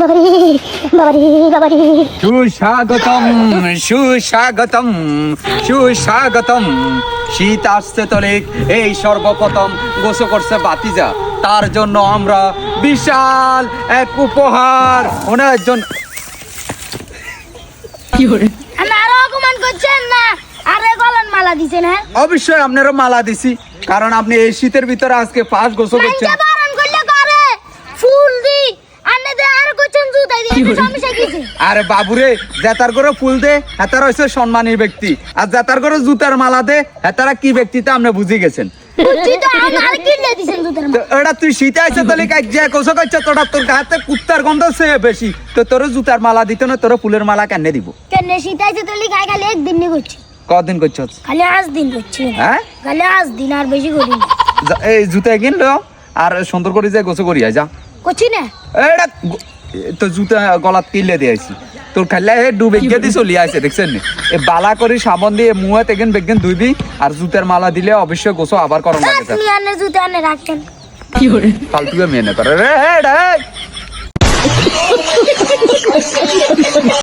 বাবারি বাবারি বাবারি সুস্বাগতম সুস্বাগতম সুস্বাগতম। শীত আসছে তলিক এই সর্বপ্রথম গোসো করছে বাতিজা। তার জন্য আমরা বিশাল এক উপহার। ওনার জন্য আমি আরও করছেন না? আরে গলান মালা দিছেন হ্যাঁ? অবশ্যই আপনারও মালা দিছি কারণ আপনি এই শীতের ভিতরে আজকে ফার্স্ট গোসো করছেন মাইনকে বারণ করলে করে ফুল দি আনে দে আর করছেন জুতাই দিয়ে এটা সমস্যা কিছে আরে বাবুরে জেতার করে ফুল দে হেতার হয়েছে সম্মানী ব্যক্তি। আর জেতার করে জুতার মালা দে হেতারা কি ব্যক্তি তা আপনি বুঝে গেছেন? এটা তুই শীতে আছে তাহলে যে কোসো করছে তোরা তোর গাতে কুত্তার গন্ধ সে বেশি। তো তোর জুতার মালা দিত না তোর ফুলের মালা কেন দিব? কেন খালি একদিন করছি। কদিন খালি আজ দিন করছি। হ্যাঁ? খালি আজ দিন আর বেশি করি এই জুতা কিনলো আর সুন্দর করে যে গোসো করি যা। করছি না? এটা তো জুতা গলাত দিয়ে দিয়েছি তোর খাইলে হে ডুবে গিয়ে দি চলি আছে দেখছেন নি? এ বালা করে সাবন দিয়ে মুহে তেগেন বেগেন ধুইবি আর জুতার মালা দিলে অবশ্যই গোসো আবার করন লাগে তুমি আনে জুতা আনে রাখেন। ফালতু মেনে করে। রে হে!